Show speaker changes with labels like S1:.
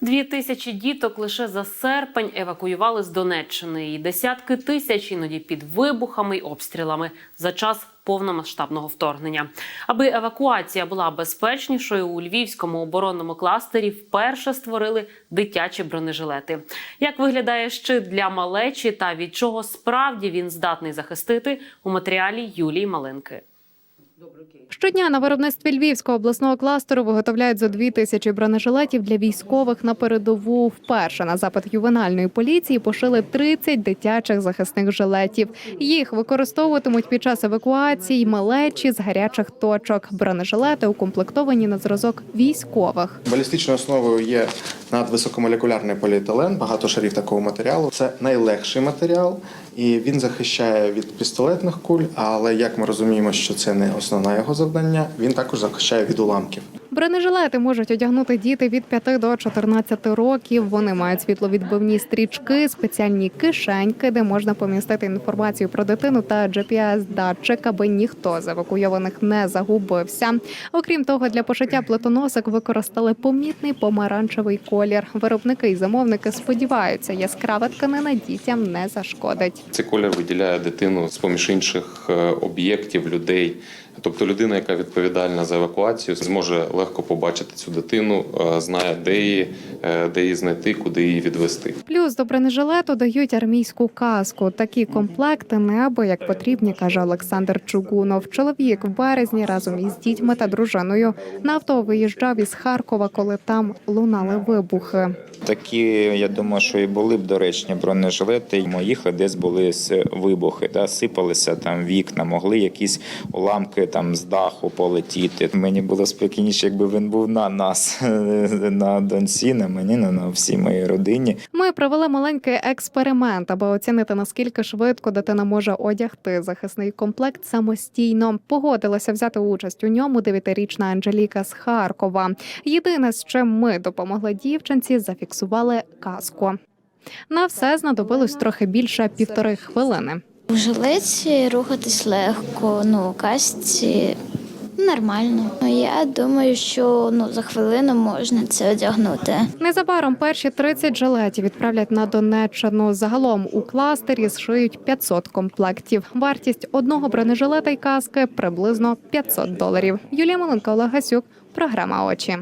S1: Дві тисячі діток лише за серпень евакуювали з Донеччини і десятки тисяч іноді під вибухами й обстрілами за час повномасштабного вторгнення. Аби евакуація була безпечнішою, у львівському оборонному кластері вперше створили дитячі бронежилети. Як виглядає щит для малечі та від чого справді він здатний захистити у матеріалі Юлії Малинки.
S2: Щодня на виробництві Львівського обласного кластеру виготовляють за дві тисячі бронежилетів для військових на передову. Вперше на запит ювенальної поліції пошили 30 дитячих захисних жилетів. Їх використовуватимуть під час евакуації малечі з гарячих точок. Бронежилети укомплектовані на зразок військових.
S3: Балістичною основою є надвисокомолекулярний поліетилен, багато шарів такого матеріалу. Це найлегший матеріал, і він захищає від пістолетних куль. Але як ми розуміємо, що це не основне його завдання, він також захищає від уламків.
S2: Бронежилети можуть одягнути діти від 5 до 14 років. Вони мають світловідбивні стрічки, спеціальні кишеньки, де можна помістити інформацію про дитину та GPS-датчик, аби ніхто з евакуйованих не загубився. Окрім того, для пошиття плитоносок використали помітний помаранчевий колір. Виробники і замовники сподіваються, яскрава тканина дітям не зашкодить.
S4: Цей колір виділяє дитину з поміж інших е, об'єктів, людей. Тобто людина, яка відповідальна за евакуацію, зможе легко побачити цю дитину, е, знає, де її, е, де її знайти, куди її відвести.
S2: Плюс до бронежилету дають армійську каску. Такі комплекти небо як потрібні, каже Олександр Чугунов. Чоловік в березні разом із дітьми та дружиною на авто виїжджав із Харкова, коли там лунали вибухи.
S5: Такі, я думаю, що і були б доречні бронежилети. Їхали, десь були вибухи, да, сипалися там вікна, могли якісь уламки там з даху полетіти. Мені було спокійніше, якби він був на нас, на доньці, на мені, на всій моїй родині.
S2: Ми провели маленький експеримент, аби оцінити наскільки швидко дитина може одягти захисний комплект самостійно. Погодилася взяти участь у ньому дев'ятирічна Анжеліка з Харкова. Єдине, з чим ми допомогли дівчинці, зафіксували каску. На все знадобилось трохи більше півтори хвилини.
S6: У жилеті рухатись легко, ну, у касті нормально. Ну, Я думаю, що ну, за хвилину можна це одягнути.
S2: Незабаром перші 30 жилетів відправлять на Донеччину. Загалом у кластері зшиють 500 комплектів. Вартість одного бронежилета й каски приблизно 500 доларів. Юлія Маленко, Олег Гасюк, програма очі.